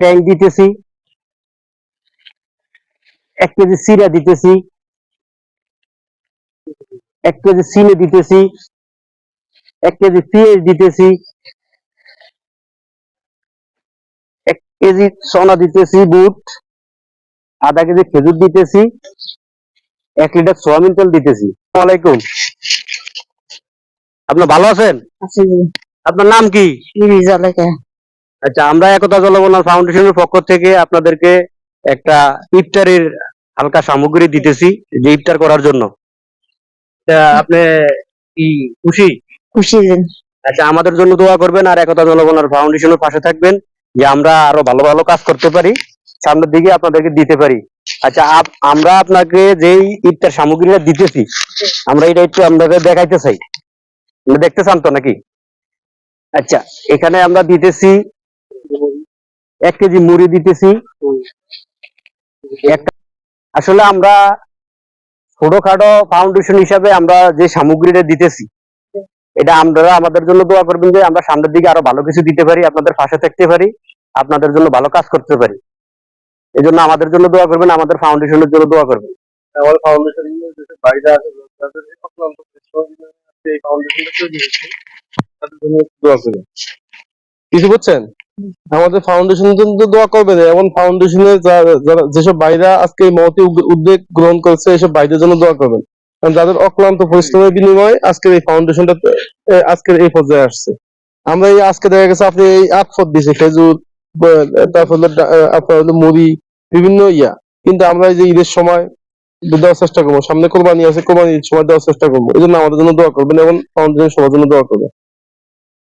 Tank দিতেছি। এক KG সিরা দিতেছি। এক কেজি সিনে দিতেছি। এক কেজি পেঁয়াজ দিতেছি। এক কেজি সোনা দিতেছি বুট। আধা কেজি খেজুর দিতেছি। এক লিটার সোয়াবিন তেল দিতেছি। আলাইকুম। আপনার ভালো আছেন? আপনার নাম কি? আচ্ছা আমরা একতা জলবনার ফাউন্ডেশনের পক্ষ থেকে আপনাদেরকে একটা ইফতারের হালকা সামগ্রী দিতেছি যে ইফতার করার জন্য। আপনি কি খুশি? খুশি। আচ্ছা আমাদের জন্য দোয়া করবেন আর একতা জলবনার ফাউন্ডেশনের পাশে থাকবেন যে আমরা আরও ভালো ভালো কাজ করতে পারি সামনের দিকে আপনাদেরকে দিতে পারি। আচ্ছা আমরা আপনাকে যেই ইফতার সামগ্রীটা দিতেছি আমরা এটা একটু আপনাদের দেখাইতে চাই। দেখতে চান তো নাকি? আচ্ছা এখানে আমরা দিতেছি এক কেজি মুড়ি দিতেছি। আসলে আমরা ছোটখাটো ফাউন্ডেশন হিসাবে আমরা যে সামগ্রীটা দিতেছি এটা আপনারা আমাদের জন্য দোয়া করবেন যে আমরা সামনের দিকে আরও ভালো কিছু দিতে পারি আপনাদের পাশে থাকতে পারি আপনাদের জন্য ভালো কাজ করতে পারি। এই জন্য আমাদের জন্য দোয়া করবেন আমাদের ফাউন্ডেশনের জন্য দোয়া করবেন। আমার ফাউন্ডেশন কিছু বুঝছেন? আমাদের ফাউন্ডেশনের জন্য তো দোয়া করবেন এমন ফাউন্ডেশনের যারা যেসব বাইরা আজকে এই মহতি উদ্যোগ গ্রহণ করেছে, এসব বাইরের জন্য দোয়া করবেন। কারণ যাদের অক্লান্ত পরিশ্রমের বিনিময়ে আজকের এই ফাউন্ডেশনটা আজকের এই পর্যায়ে আসছে। আমরা এই আজকে দেখা গেছে আপনি এই আট ফট দিছে, খেজুর তারপর আপনার হলো মুড়ি, বিভিন্ন ইয়া। কিন্তু আমরা এই যে ঈদের সময় দেওয়ার চেষ্টা করব। সামনে কোরবানি আছে, কোরবানির সময় দেওয়ার চেষ্টা করব। এই জন্য আমাদের জন্য দোয়া করবেন এবং ফাউন্ডেশন সবার জন্য দোয়া করবেন।